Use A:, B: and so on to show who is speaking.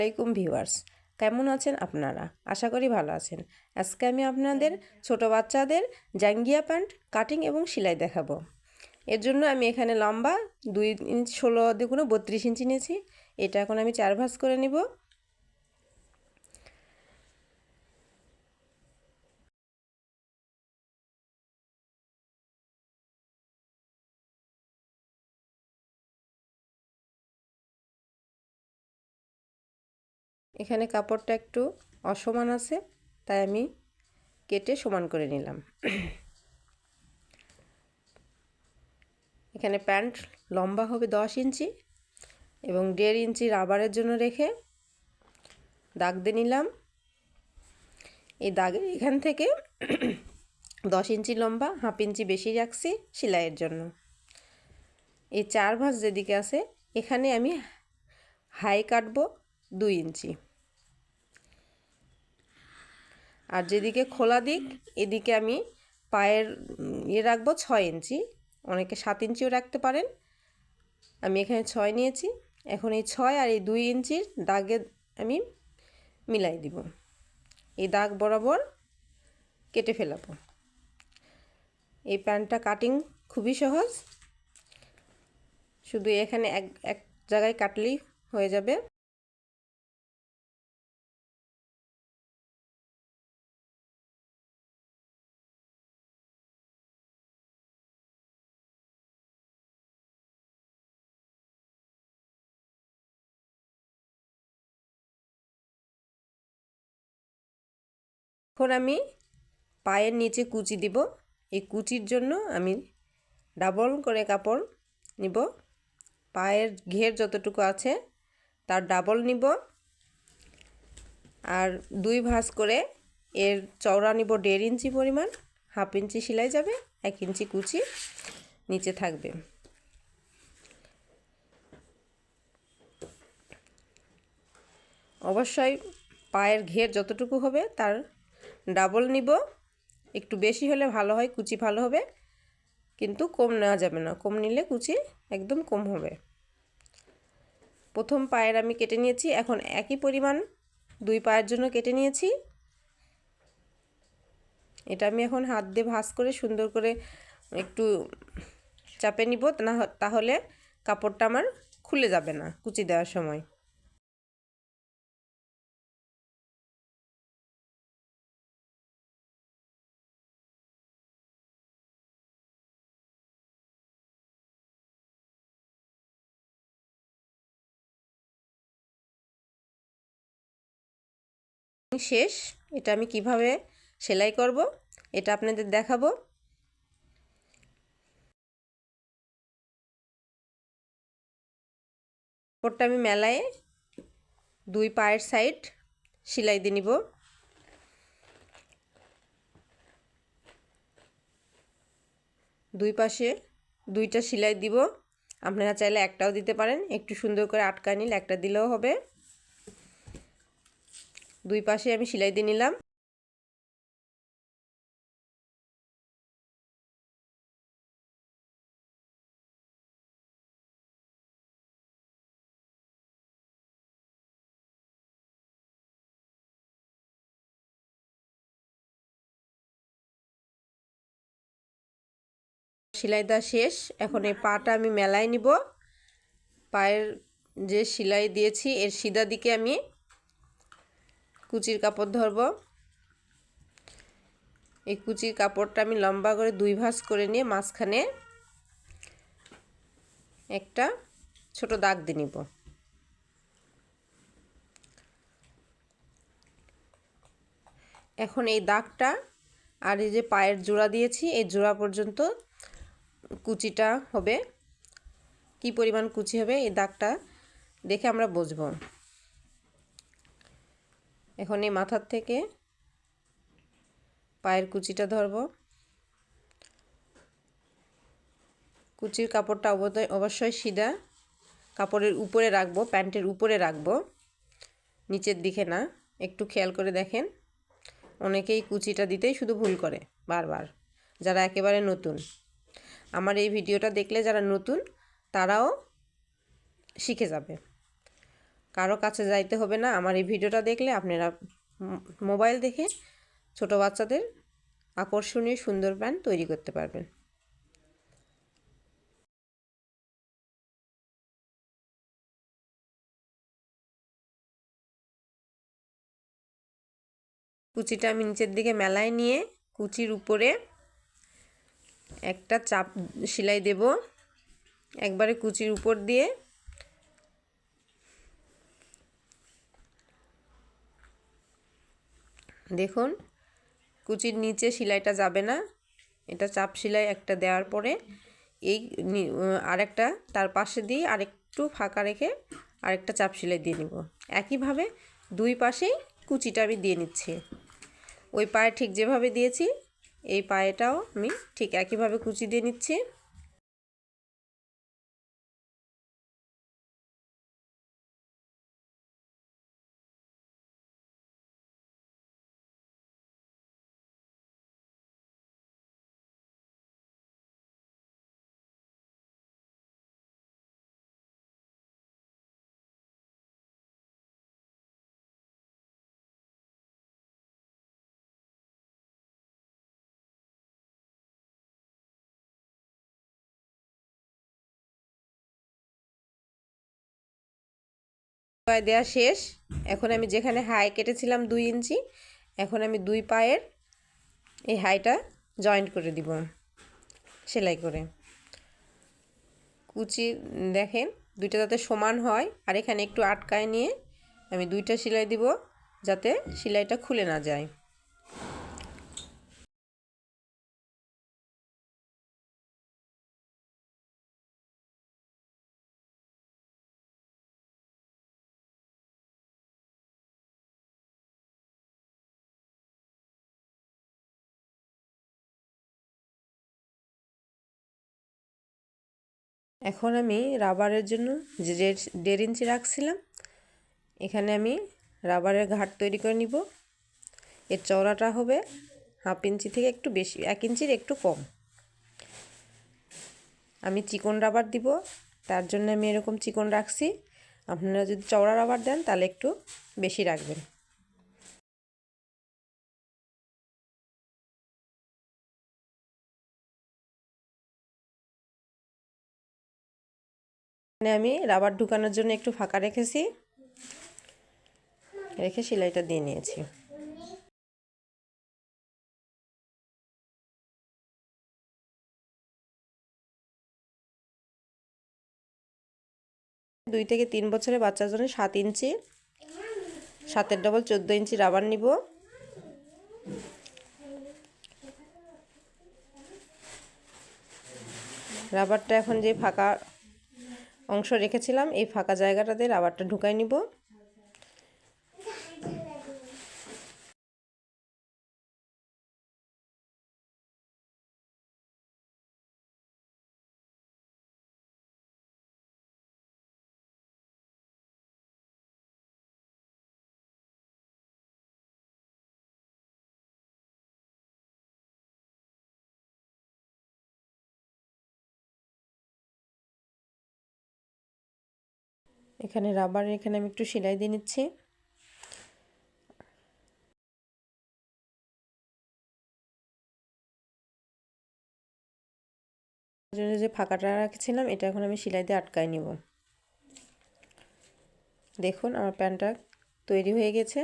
A: আলাইকুম ভিউয়ার্স। কেমন আছেন আপনারা? আশা করি ভালো আছেন। আজকে আমি আপনাদের ছোট বাচ্চাদের জাঙ্গিয়া প্যান্ট, কাটিং এবং সেলাই দেখাবো। এর জন্য আমি এখানে লম্বা দুই ইঞ্চ, ষোলো দেখুন বত্রিশ ইঞ্চি নিয়েছি। এটা এখন আমি চার ভাঁজ করে নিব। এখানে কাপড়টা একটু অসমান আছে, তাই আমি কেটে সমান করে নিলাম। এখানে প্যান্ট লম্বা হবে দশ ইঞ্চি এবং দেড় ইঞ্চি রাবারের জন্য রেখে দাগ দিয়ে নিলাম। এই দাগের এখান থেকে দশ ইঞ্চি লম্বা, হাফ ইঞ্চি বেশি রাখছি সেলাইয়ের জন্য। এই চার ভাঁজ যেদিকে আছে, এখানে আমি হাই কাটবো দুই ইঞ্চি। আর যেদিকে খোলা দিক, এদিকে আমি পায়ের ইয়ে রাখব ছয় ইঞ্চি। অনেকে সাত ইঞ্চিও রাখতে পারেন। আমি এখানে ছয় নিয়েছি। এখন এই ছয় আর এই দুই ইঞ্চির দাগে আমি মিলাই দিব। এই দাগ বরাবর কেটে ফেলাবো। এই প্যান্টটা কাটিং খুবই সহজ। শুধু এখানে এক এক জায়গায় কাটলেই হয়ে যাবে। এখন আমি পায়ের নিচে কুচি দিব। এই কুচির জন্য আমি ডাবল করে কাপড় নিব। পায়ের ঘের যতটুকু আছে তার ডাবল নিব। আর দুই ভাঁজ করে এর চওড়া নিব দেড় ইঞ্চি পরিমাণ। হাফ ইঞ্চি সেলাই যাবে, এক ইঞ্চি কুচি নিচে থাকবে। অবশ্যই পায়ের ঘের যতটুকু হবে তার ডাবল নিব। একটু বেশি হলে ভালো হয়, কুচি ভালো হবে। কিন্তু কম নেওয়া যাবে না। কম নিলে কুচি একদম কম হবে। প্রথম পায়ের আমি কেটে নিয়েছি। এখন একই পরিমাণ দুই পায়ের জন্য কেটে নিয়েছি। এটা আমি এখন হাত দিয়ে ভাঁজ করে সুন্দর করে একটু চাপে নিব। না তাহলে কাপড়টা আমার খুলে যাবে না কুচি দেওয়ার সময়। শেষ? এটা আমি কীভাবে সেলাই করব? এটা আপনাদের দেখাবো। কাপড়টা আমি মেলায় দুই পায়ের সাইড সেলাই দিয়ে নিব। দুই পাশে দুইটা সেলাই দিব। আপনারা চাইলে একটাও দিতে পারেন। একটু সুন্দর করে আটকায় নিলে একটা দিলেও হবে। দুই পাশে আমি সেলাই দিয়ে নিলাম। সেলাই দেওয়া শেষ। এখন এই পাটা আমি মেলায় নিব। পায়ের যে সেলাই দিয়েছি, এর সিধা দিকে আমি কুচির কাপড় ধরব। এই কুচির কাপড়টা আমি লম্বা করে দুই ভাঁজ করে নিয়ে মাঝখানে একটা ছোট দাগ দিয়ে নিব। এখন এই দাগটা আর এই যে পায়ের জোড়া দিয়েছি, এই জোড়া পর্যন্ত কুচিটা হবে। কি পরিমাণ কুচি হবে এই দাগটা দেখে আমরা বুঝব। এখন এই মাথার থেকে পায়ের কুচিটা ধরব। কুচির কাপড়টা অবশ্যই সিধা কাপড়ের উপরে রাখব, প্যান্টের উপরে রাখব, নিচের দিকে না। একটু খেয়াল করে দেখেন, অনেকেই কুচিটা দিতেই শুধু ভুল করে বারবার, যারা একেবারে নতুন। আমার এই ভিডিওটা দেখলে যারা নতুন, তারাও শিখে যাবে। কারও কাছে যাইতে হবে না। আমার এই ভিডিওটা দেখলে আপনারা মোবাইল দেখে ছোট বাচ্চাদের আকর্ষণীয় সুন্দর প্যান্ট তৈরি করতে পারবেন। কুচিটা আমি নিচের দিকে মেলায় নিয়ে কুচির উপরে একটা চাপ সেলাই দেব। একবারে কুচির উপর দিয়ে দেখুন, কুচির নিচে সেলাইটা যাবে না। এটা চাপ সেলাই একটা দেওয়ার পরে এই আরেকটা তার পাশে দিয়ে আরেকটু ফাঁকা রেখে আরেকটা চাপ সেলাই দিয়ে নিব। একইভাবে দুই পাশেই কুচিটা আমি দিয়ে নিচ্ছি। ওই পায়ে ঠিক যেভাবে দিয়েছি, এই পায়েটাও আমি ঠিক একইভাবে কুচি দিয়ে নিচ্ছি। দেওয়া শেষ। এখন আমি যেখানে হাই কেটেছিলাম দুই ইঞ্চি, এখন আমি দুই পায়ের এই হাইটা জয়েন্ট করে দিব, সেলাই করে। কুচি, দেখেন, দুইটা যাতে সমান হয়, আর এখানে একটু আটকায় নিয়ে আমি দুইটা সেলাই দিব, যাতে সেলাইটা খুলে না যায়। এখন আমি রাবারের জন্য যে দেড় ইঞ্চি রাখছিলাম, এখানে আমি রাবারের ঘাট তৈরি করে নিব। এর চওড়াটা হবে হাফ ইঞ্চি থেকে একটু বেশি, এক ইঞ্চির একটু কম। আমি চিকন রাবার দিব, তার জন্য আমি এরকম চিকন রাখছি। আপনারা যদি চওড়া রাবার দেন, তাহলে একটু বেশি রাখবেন। এখানে আমি রাবার ঢুকানোর জন্য একটু ফাঁকা রেখেছি। রেখে সেলাইটা দিয়ে নিয়েছি। দুই থেকে তিন বছরের বাচ্চার জন্য সাত ইঞ্চি, সাতের ডবল চোদ্দ ইঞ্চি রাবার নিব। রাবারটা এখন যে ফাঁকা অংশ রেখেছিলাম এই ফাঁকা জায়গাটাতে রাবারটা ঢুকাই নিব। এখানে রাবারের এখানে আমি একটু সেলাই দিয়ে নিচ্ছি। যে ফাঁকাটা রাখছিলাম, এটা এখন আমি সেলাই দিয়ে আটকায় নিব। দেখুন, আমার প্যান্টটা তৈরি হয়ে গেছে।